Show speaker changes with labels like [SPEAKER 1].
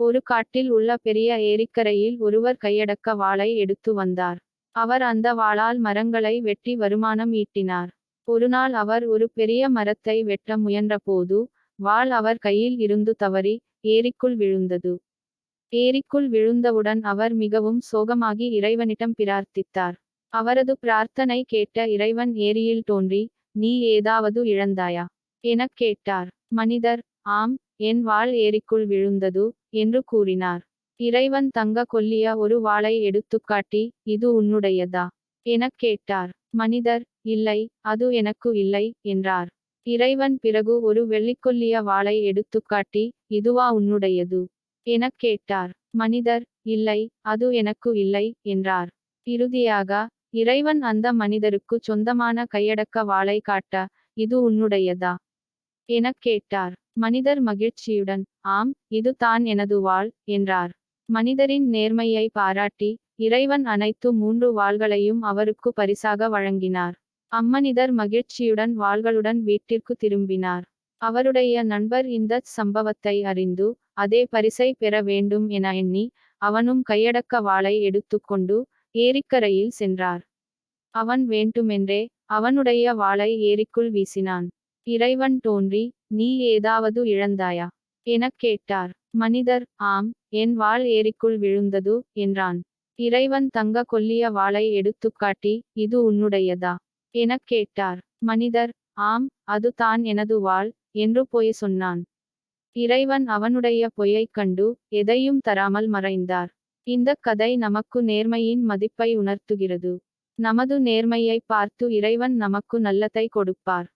[SPEAKER 1] ஒரு காட்டில் உள்ள பெரிய ஏரிக்கரையில் ஒருவர் கையடக்க வாளை எடுத்து வந்தார். அவர் அந்த வாளால் மரங்களை வெட்டி வருமானம் ஈட்டினார். ஒருநாள் அவர் ஒரு பெரிய மரத்தை வெட்ட முயன்றபோது வாள் அவர் கையில் இருந்து தவறி ஏரிக்குள் விழுந்தது. ஏரிக்குள் விழுந்தவுடன் அவர் மிகவும் சோகமாகி இறைவனிடம் பிரார்த்தித்தார். அவரது பிரார்த்தனை கேட்ட இறைவன் ஏரியில் தோன்றி நீ ஏதாவது இழந்தாயா? எனக் கேட்டார். மனிதர் ஆம் என் வாள் ஏரிக்குள் விழுந்தது என்று கூறினார். இறைவன் தங்க கொல்லிய ஒரு வாளை எடுத்துக்காட்டி இது உன்னுடையதா எனக் கேட்டார். மனிதர் இல்லை அது எனக்கு இல்லை என்றார். இறைவன் பிறகு ஒரு வெள்ளிக்கொல்லிய வாளை எடுத்துக்காட்டி இதுவா உன்னுடையது எனக் கேட்டார். மனிதர் இல்லை அது எனக்கு இல்லை என்றார். இறுதியாக இறைவன் அந்த மனிதருக்கு சொந்தமான கையடக்க வாளை காட்ட இது உன்னுடையதா? எனக் கேட்டார். மனிதர் மகிழ்ச்சியுடன் ஆம் இது தான் எனது வாள் என்றார். மனிதரின் நேர்மையை பாராட்டி இறைவன் அனைத்து மூன்று வாள்களையும் அவருக்கு பரிசாக வழங்கினார். அம்மனிதர் மகிழ்ச்சியுடன் வாள்களுடன் வீட்டிற்கு திரும்பினார். அவருடைய நண்பர் இந்த சம்பவத்தை அறிந்து அதே பரிசை பெற வேண்டும் என எண்ணி அவனும் கையடக்க வாளை எடுத்துக்கொண்டு ஏரிக்கரையில் சென்றார். அவன் வேண்டுமென்றே அவனுடைய வாளை ஏரிக்குள் வீசினான். இறைவன் தோன்றி நீ ஏதாவது இழந்தாயா? எனக் கேட்டார். மனிதர் ஆம் என் வாள் ஏரிக்குள் விழுந்தது என்றான். இறைவன் தங்க கொல்லிய வாளை எடுத்துக்காட்டி இது உன்னுடையதா? எனக் கேட்டார். மனிதர் ஆம் அது தான் எனது வாள் என்று பொய் சொன்னான். இறைவன் அவனுடைய பொய்யைக் கண்டு எதையும் தராமல் மறைந்தார். இந்த கதை நமக்கு நேர்மையின் மதிப்பை உணர்த்துகிறது. நமது நேர்மையை பார்த்து இறைவன் நமக்கு நல்லத்தை கொடுப்பார்.